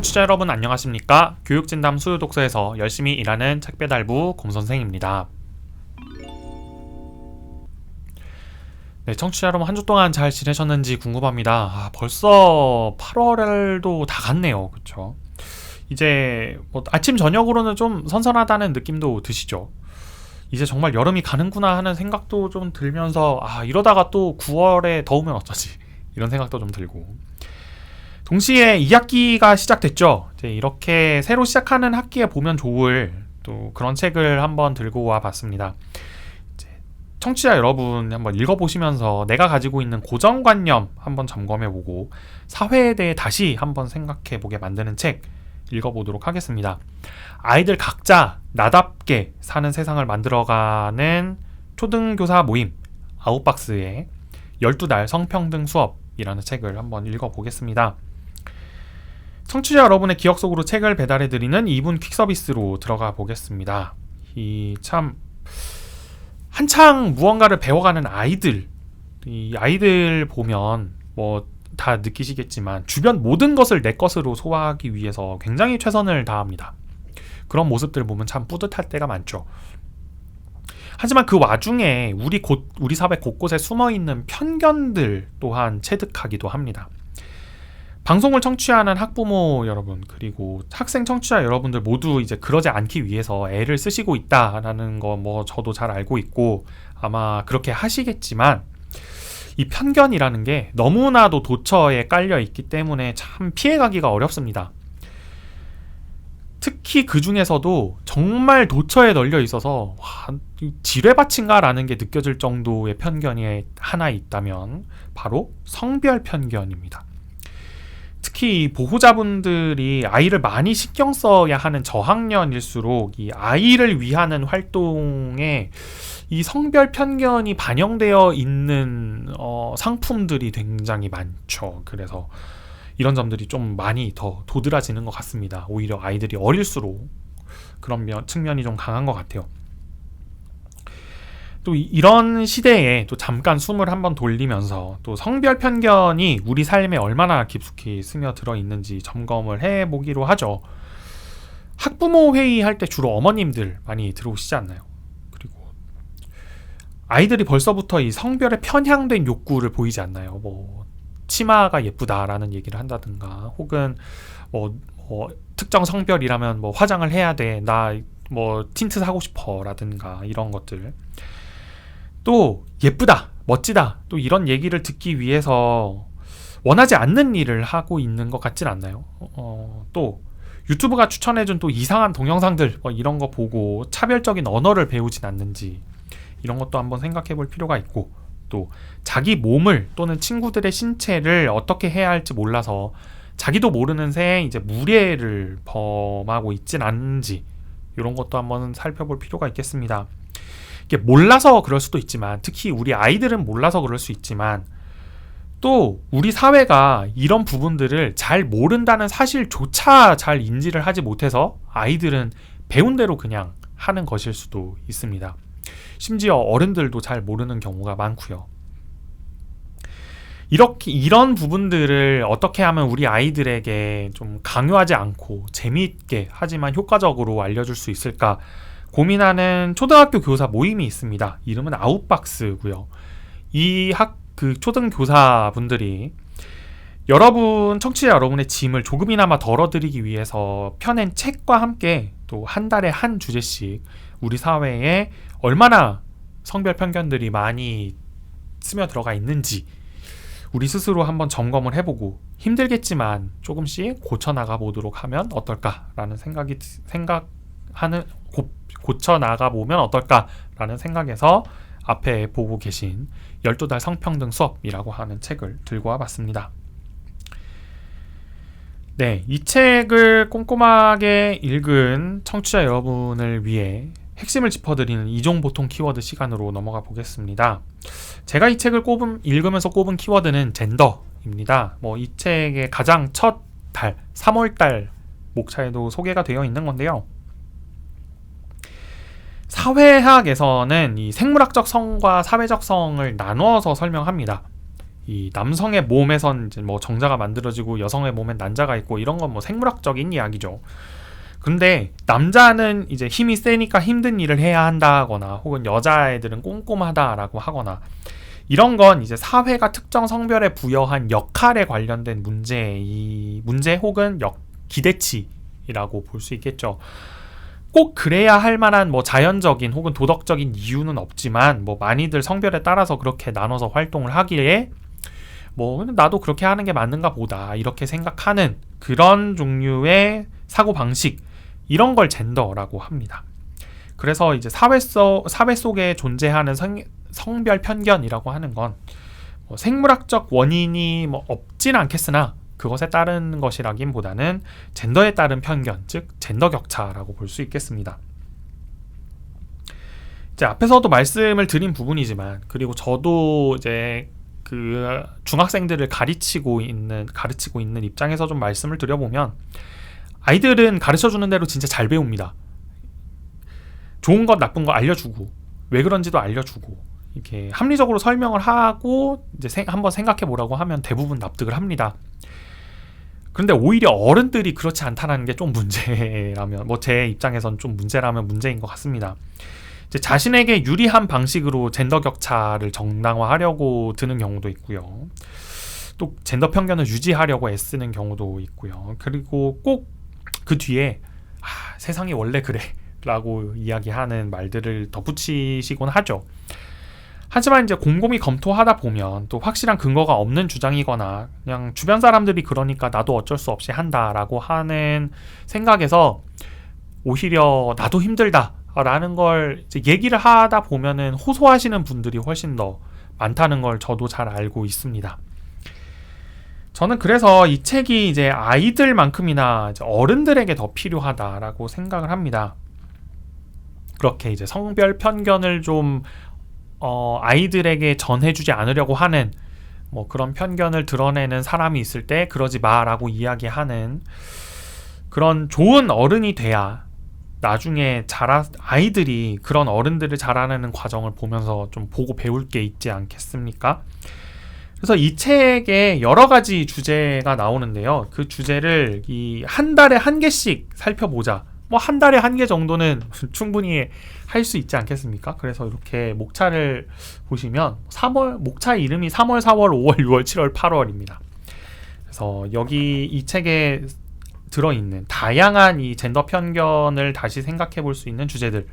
청취자 여러분 안녕하십니까? 교육진담 수요독서에서 열심히 일하는 책배달부 곰선생입니다. 네, 청취자 여러분 한 주 동안 잘 지내셨는지 궁금합니다. 아, 벌써 8월도 다 갔네요. 그쵸? 이제 뭐 아침 저녁으로는 좀 선선하다는 느낌도 드시죠? 이제 정말 여름이 가는구나 하는 생각도 좀 들면서 아 이러다가 또 9월에 더우면 어쩌지 이런 생각도 좀 들고 동시에 2학기가 시작됐죠. 이제 이렇게 새로 시작하는 학기에 보면 좋을 또 그런 책을 한번 들고 와 봤습니다. 청취자 여러분 한번 읽어보시면서 내가 가지고 있는 고정관념 한번 점검해보고 사회에 대해 다시 한번 생각해보게 만드는 책 읽어보도록 하겠습니다. 아이들 각자 나답게 사는 세상을 만들어가는 초등교사 모임 아웃박스의 12달 성평등 수업이라는 책을 한번 읽어보겠습니다. 청취자 여러분의 기억 속으로 책을 배달해 드리는 2분 퀵 서비스로 들어가 보겠습니다. 이 참 한창 무언가를 배워가는 아이들 이 아이들 보면 뭐 다 느끼시겠지만 주변 모든 것을 내 것으로 소화하기 위해서 굉장히 최선을 다합니다. 그런 모습들 보면 참 뿌듯할 때가 많죠. 하지만 그 와중에 우리 곳 우리 사회 곳곳에 숨어 있는 편견들 또한 체득하기도 합니다. 방송을 청취하는 학부모 여러분 그리고 학생 청취자 여러분들 모두 이제 그러지 않기 위해서 애를 쓰시고 있다라는 거 뭐 저도 잘 알고 있고 아마 그렇게 하시겠지만 이 편견이라는 게 너무나도 도처에 깔려 있기 때문에 참 피해가기가 어렵습니다. 특히 그 중에서도 정말 도처에 널려 있어서 와, 지뢰밭인가라는 게 느껴질 정도의 편견이 하나 있다면 바로 성별 편견입니다. 특히 보호자분들이 아이를 많이 신경 써야 하는 저학년일수록 이 아이를 위하는 활동에 이 성별 편견이 반영되어 있는 어, 상품들이 굉장히 많죠. 그래서 이런 점들이 좀 많이 더 도드라지는 것 같습니다. 오히려 아이들이 어릴수록 그런 면, 측면이 좀 강한 것 같아요. 또 이런 시대에 또 잠깐 숨을 한번 돌리면서 또 성별 편견이 우리 삶에 얼마나 깊숙이 스며들어 있는지 점검을 해 보기로 하죠. 학부모 회의 할 때 주로 어머님들 많이 들어오시지 않나요? 그리고 아이들이 벌써부터 이 성별에 편향된 욕구를 보이지 않나요? 뭐 치마가 예쁘다라는 얘기를 한다든가 혹은 뭐, 뭐 특정 성별이라면 뭐 화장을 해야 돼. 나 뭐 틴트 사고 싶어라든가 이런 것들. 또 예쁘다, 멋지다, 또 이런 얘기를 듣기 위해서 원하지 않는 일을 하고 있는 것 같진 않나요? 어, 또 유튜브가 추천해준 또 이상한 동영상들 뭐 이런 거 보고 차별적인 언어를 배우진 않는지 이런 것도 한번 생각해 볼 필요가 있고 또 자기 몸을 또는 친구들의 신체를 어떻게 해야 할지 몰라서 자기도 모르는 새에 이제 무례를 범하고 있진 않은지 이런 것도 한번 살펴볼 필요가 있겠습니다. 이게 몰라서 그럴 수도 있지만 특히 우리 아이들은 몰라서 그럴 수 있지만 또 우리 사회가 이런 부분들을 잘 모른다는 사실조차 잘 인지를 하지 못해서 아이들은 배운 대로 그냥 하는 것일 수도 있습니다. 심지어 어른들도 잘 모르는 경우가 많고요. 이렇게 이런 부분들을 어떻게 하면 우리 아이들에게 좀 강요하지 않고 재미있게 하지만 효과적으로 알려줄 수 있을까 고민하는 초등학교 교사 모임이 있습니다. 이름은 아웃박스고요. 이 학 그 초등 교사 분들이 여러분 청취자 여러분의 짐을 조금이나마 덜어드리기 위해서 펴낸 책과 함께 또 한 달에 한 주제씩 우리 사회에 얼마나 성별 편견들이 많이 스며 들어가 있는지 우리 스스로 한번 점검을 해보고 힘들겠지만 조금씩 고쳐 나가 보도록 하면 어떨까라는 생각이 생각하는 고, 고쳐 나가 보면 어떨까라는 생각에서 앞에 보고 계신 12달 성평등 수업이라고 하는 책을 들고 와봤습니다. 네, 이 책을 꼼꼼하게 읽은 청취자 여러분을 위해 핵심을 짚어드리는 이종 보통 키워드 시간으로 넘어가 보겠습니다. 제가 이 책을 꼽은, 읽으면서 꼽은 키워드는 젠더입니다. 뭐 이 책의 가장 첫 달, 3월달 목차에도 소개가 되어 있는 건데요. 사회학에서는 이 생물학적 성과 사회적 성을 나누어서 설명합니다. 이 남성의 몸에선 이제 뭐 정자가 만들어지고 여성의 몸엔 난자가 있고 이런 건 뭐 생물학적인 이야기죠. 근데 남자는 이제 힘이 세니까 힘든 일을 해야 한다거나 혹은 여자애들은 꼼꼼하다라고 하거나 이런 건 이제 사회가 특정 성별에 부여한 역할에 관련된 문제 이 문제 혹은 역 기대치라고 볼 수 있겠죠. 꼭 그래야 할 만한 뭐 자연적인 혹은 도덕적인 이유는 없지만 뭐 많이들 성별에 따라서 그렇게 나눠서 활동을 하기에 뭐 나도 그렇게 하는 게 맞는가 보다 이렇게 생각하는 그런 종류의 사고 방식 이런 걸 젠더라고 합니다. 그래서 이제 사회 속 사회 속에 존재하는 성, 성별 편견이라고 하는 건 뭐 생물학적 원인이 뭐 없진 않겠으나 그것에 따른 것이라기보다는 젠더에 따른 편견, 즉 젠더 격차라고 볼 수 있겠습니다. 이제 앞에서도 말씀을 드린 부분이지만 그리고 저도 이제 그 중학생들을 가르치고 있는 가르치고 있는 입장에서 좀 말씀을 드려보면 아이들은 가르쳐 주는 대로 진짜 잘 배웁니다. 좋은 것 나쁜 거 알려주고 왜 그런지도 알려주고 이렇게 합리적으로 설명을 하고 이제 생, 한번 생각해 보라고 하면 대부분 납득을 합니다. 그런데 오히려 어른들이 그렇지 않다는 게 좀 문제라면 뭐 제 입장에선 좀 문제라면 문제인 것 같습니다. 자신에게 유리한 방식으로 젠더 격차를 정당화하려고 드는 경우도 있고요. 또 젠더 편견을 유지하려고 애쓰는 경우도 있고요. 그리고 꼭 그 뒤에 아, 세상이 원래 그래라고 이야기하는 말들을 덧붙이시곤 하죠. 하지만 이제 곰곰이 검토하다 보면 또 확실한 근거가 없는 주장이거나 그냥 주변 사람들이 그러니까 나도 어쩔 수 없이 한다라고 하는 생각에서 오히려 나도 힘들다라는 걸 얘기를 하다 보면은 호소하시는 분들이 훨씬 더 많다는 걸 저도 잘 알고 있습니다. 저는 그래서 이 책이 이제 아이들만큼이나 이제 어른들에게 더 필요하다라고 생각을 합니다. 그렇게 이제 성별 편견을 좀 어, 아이들에게 전해주지 않으려고 하는 뭐 그런 편견을 드러내는 사람이 있을 때 그러지 마라고 이야기하는 그런 좋은 어른이 돼야 나중에 자라 아이들이 그런 어른들을 자라내는 과정을 보면서 좀 보고 배울 게 있지 않겠습니까? 그래서 이 책에 여러 가지 주제가 나오는데요. 그 주제를 이 한 달에 한 개씩 살펴보자. 뭐 한 달에 한 개 정도는 충분히 할 수 있지 않겠습니까? 그래서 이렇게 목차를 보시면 3월 목차 이름이 3월, 4월, 5월, 6월, 7월, 8월입니다. 그래서 여기 이 책에 들어있는 다양한 이 젠더 편견을 다시 생각해 볼 수 있는 주제들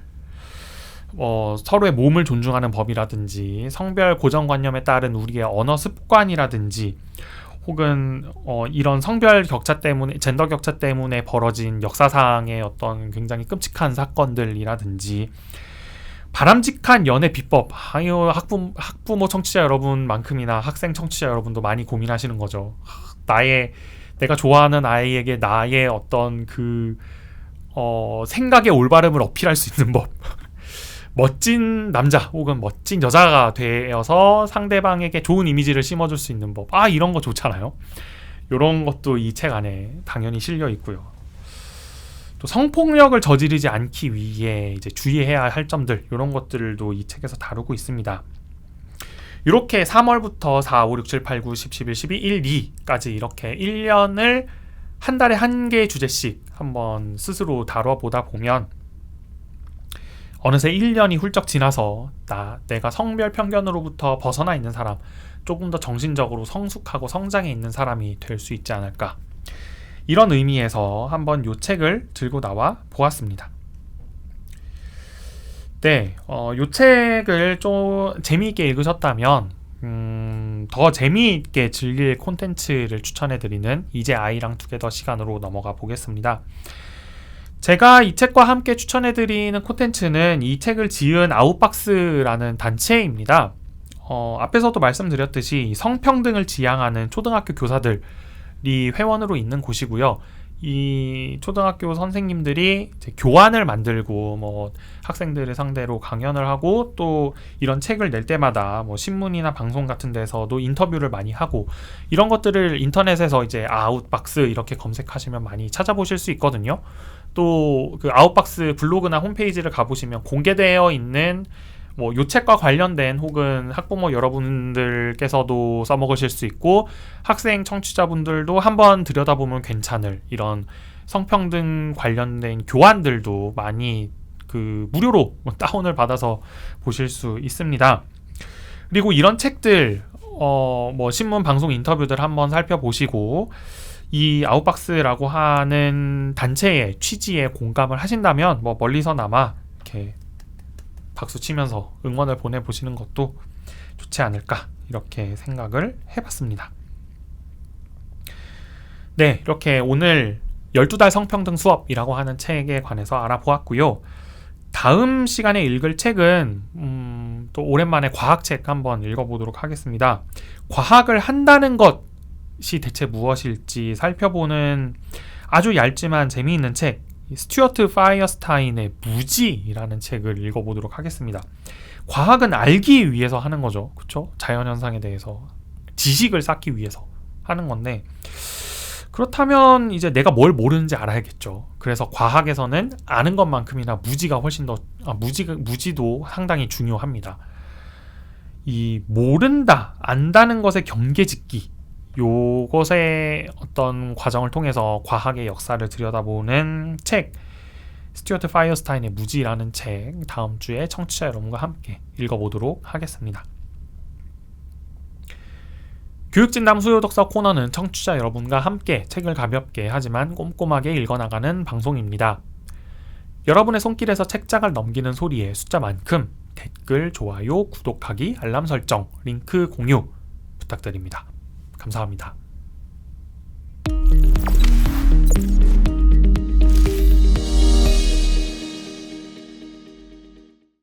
어, 서로의 몸을 존중하는 법이라든지 성별 고정관념에 따른 우리의 언어 습관이라든지 혹은 어, 이런 성별 격차 때문에 젠더 격차 때문에 벌어진 역사상의 어떤 굉장히 끔찍한 사건들이라든지 바람직한 연애 비법 학부, 학부모 청취자 여러분만큼이나 학생 청취자 여러분도 많이 고민하시는 거죠. 나의 내가 좋아하는 아이에게 나의 어떤 그 어, 생각의 올바름을 어필할 수 있는 법 멋진 남자 혹은 멋진 여자가 되어서 상대방에게 좋은 이미지를 심어줄 수 있는 법. 아, 이런 거 좋잖아요. 이런 것도 이 책 안에 당연히 실려 있고요. 또 성폭력을 저지르지 않기 위해 이제 주의해야 할 점들 이런 것들도 이 책에서 다루고 있습니다. 이렇게 3월부터 4, 5, 6, 7, 8, 9, 10, 11, 12, 1, 2까지 이렇게 1년을 한 달에 한개 주제씩 한번 스스로 다뤄보다 보면 어느새 1년이 훌쩍 지나서 나 내가 성별 편견으로부터 벗어나 있는 사람, 조금 더 정신적으로 성숙하고 성장해 있는 사람이 될 수 있지 않을까. 이런 의미에서 한번 요 책을 들고 나와 보았습니다. 네, 어, 요 책을 좀 재미있게 읽으셨다면 음, 더 재미있게 즐길 콘텐츠를 추천해드리는 이제 아이랑 투게더 시간으로 넘어가 보겠습니다. 제가 이 책과 함께 추천해드리는 콘텐츠는 이 책을 지은 아웃박스라는 단체입니다. 어, 앞에서도 말씀드렸듯이 성평등을 지향하는 초등학교 교사들이 회원으로 있는 곳이고요. 이 초등학교 선생님들이 교환을 만들고 뭐 학생들을 상대로 강연을 하고 또 이런 책을 낼 때마다 뭐 신문이나 방송 같은 데서도 인터뷰를 많이 하고 이런 것들을 인터넷에서 이제 아웃박스 이렇게 검색하시면 많이 찾아보실 수 있거든요. 또 그 아웃박스 블로그나 홈페이지를 가보시면 공개되어 있는 뭐 요 책과 관련된 혹은 학부모 여러분들께서도 써먹으실 수 있고 학생 청취자분들도 한번 들여다보면 괜찮을 이런 성평등 관련된 교환들도 많이 그 무료로 다운을 받아서 보실 수 있습니다. 그리고 이런 책들 어 뭐 신문 방송 인터뷰들 한번 살펴보시고 이 아웃박스라고 하는 단체의 취지에 공감을 하신다면 뭐 멀리서나마 이렇게 박수 치면서 응원을 보내 보시는 것도 좋지 않을까 이렇게 생각을 해봤습니다. 네, 이렇게 오늘 12달 성평등 수업이라고 하는 책에 관해서 알아보았고요. 다음 시간에 읽을 책은 음, 또 오랜만에 과학책 한번 읽어보도록 하겠습니다. 과학을 한다는 것 이 대체 무엇일지 살펴보는 아주 얇지만 재미있는 책 스튜어트 파이어스타인의 무지라는 책을 읽어보도록 하겠습니다. 과학은 알기 위해서 하는 거죠. 그렇죠? 자연 현상에 대해서 지식을 쌓기 위해서 하는 건데 그렇다면 이제 내가 뭘 모르는지 알아야겠죠. 그래서 과학에서는 아는 것만큼이나 무지가 훨씬 더 아, 무지 무지도 상당히 중요합니다. 이 모른다, 안다는 것의 경계짓기 요것의 어떤 과정을 통해서 과학의 역사를 들여다보는 책 스튜어트 파이어스타인의 무지라는 책 다음 주에 청취자 여러분과 함께 읽어보도록 하겠습니다. 교육진담 수요독서 코너는 청취자 여러분과 함께 책을 가볍게 하지만 꼼꼼하게 읽어나가는 방송입니다. 여러분의 손길에서 책장을 넘기는 소리의 숫자만큼 댓글, 좋아요, 구독하기, 알람 설정, 링크 공유 부탁드립니다. 감사합니다.